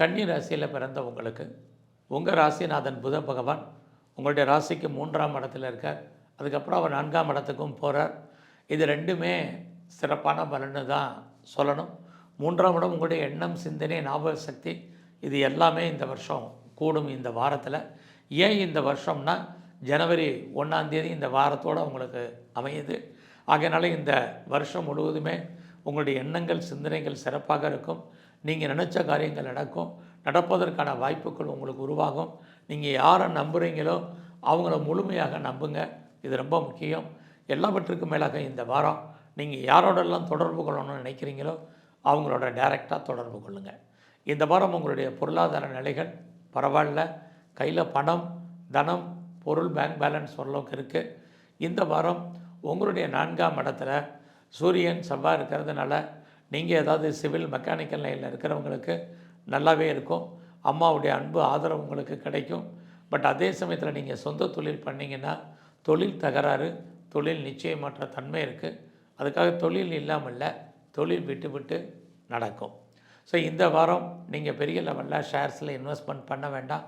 கன்னி ராசியில் பிறந்த உங்களுக்கு உங்கள் ராசிநாதன் புத பகவான் உங்களுடைய ராசிக்கு மூன்றாம் இடத்துல இருக்கார். அதுக்கப்புறம் அவர் நான்காம் இடத்துக்கும் போகிறார் இது ரெண்டுமே சிறப்பான பலன்னு தான் சொல்லணும். மூன்றாம் இடம் உங்களுடைய எண்ணம் சிந்தனை ஞாபக சக்தி இது எல்லாமே இந்த வருஷம் கூடும் இந்த வாரத்தில். ஏன் இந்த வருஷம்னா ஜனவரி ஒன்றாந்தேதி இந்த வாரத்தோடு உங்களுக்கு அமையுது. ஆகையினால இந்த வருஷம் முழுவதுமே உங்களுடைய எண்ணங்கள் சிந்தனைகள் சிறப்பாக இருக்கும். நீங்கள் நினச்ச காரியங்கள் நடக்கும். நடப்பதற்கான வாய்ப்புகள் உங்களுக்கு உருவாகும். நீங்கள் யாரை நம்புகிறீங்களோ அவங்கள முழுமையாக நம்புங்க. இது ரொம்ப முக்கியம். எல்லாவற்றுக்கும் மேலாக இந்த வாரம் நீங்கள் யாரோடெல்லாம் தொடர்பு கொள்ளணும்னு நினைக்கிறீங்களோ அவங்களோட டைரெக்டாக தொடர்பு கொள்ளுங்கள் இந்த வாரம் உங்களுடைய பொருளாதார நிலைகள் பரவாயில்ல. கையில் பணம் தனம் பொருள் பேங்க் பேலன்ஸ் ஓரளவுக்கு இருக்குது இந்த வாரம் உங்களுடைய நான்காம் இடத்துல சூரியன் செவ்வாய் இருக்கிறதுனால நீங்கள் ஏதாவது சிவில் மெக்கானிக்கல் லைனில் இருக்கிறவங்களுக்கு நல்லாவே இருக்கும். அம்மாவுடைய அன்பு ஆதரவு உங்களுக்கு கிடைக்கும். பட் அதே சமயத்தில் நீங்கள் சொந்த தொழில் பண்ணிங்கன்னா தொழில் தகராறு தொழில் நிச்சயமற்ற தன்மை இருக்குது அதுக்காக தொழில் இல்லாமல் இல்லை தொழில் விட்டு விட்டு நடக்கும். ஸோ இந்த வாரம் நீங்கள் பெரிய லெவலில் ஷேர்ஸில் இன்வெஸ்ட்மெண்ட் பண்ண வேண்டாம்.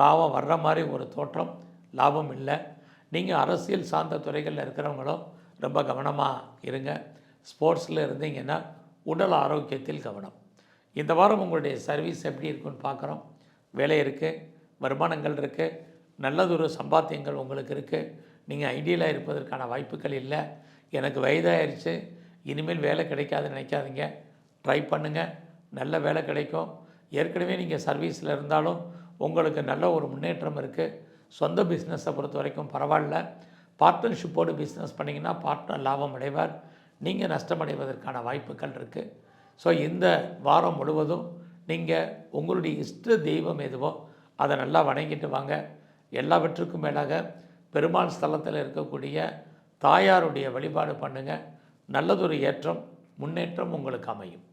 லாபம் வர்ற மாதிரி ஒரு தோற்றம் லாபம் இல்லை. நீங்கள் அரசியல் சார்ந்த துறைகளில் இருக்கிறவங்களும் ரொம்ப கவனமாக இருங்க. ஸ்போர்ட்ஸில் இருந்தீங்கன்னா உடல் ஆரோக்கியத்தில் கவனம். இந்த வாரம் உங்களுடைய சர்வீஸ் எப்படி இருக்குன்னு பார்க்குறோம். வேலை இருக்குது வருமானங்கள் இருக்குது நல்லதொரு சம்பாத்தியங்கள் உங்களுக்கு இருக்குது நீங்கள் ஐடியலாக இருப்பதற்கான வாய்ப்புகள் இல்லை. எனக்கு வயதாயிருச்சு இனிமேல் வேலை கிடைக்காதுன்னு நினைக்காதீங்க. ட்ரை பண்ணுங்கள் நல்ல வேலை கிடைக்கும். ஏற்கனவே நீங்கள் சர்வீஸில் இருந்தாலும் உங்களுக்கு நல்ல ஒரு முன்னேற்றம் இருக்குது சொந்த பிஸ்னஸை பொறுத்த வரைக்கும் பரவாயில்ல. பார்ட்னர்ஷிப்போடு பிஸ்னஸ் பண்ணிங்கன்னா பார்ட்னர் லாபம் அடைவார். நீங்கள் நஷ்டமடைவதற்கான வாய்ப்புகள் இருக்குது ஸோ இந்த வாரம் முழுவதும் நீங்கள் உங்களுடைய இஷ்ட தெய்வம் எதுவோ அதை நல்லா வணங்கிட்டு வாங்க. எல்லாவற்றுக்கும் மேலாக பெருமாள் ஸ்தலத்தில் இருக்கக்கூடிய தாயாருடைய வழிபாடு பண்ணுங்கள் நல்லதொரு ஏற்றம் முன்னேற்றம் உங்களுக்கு அமையும்.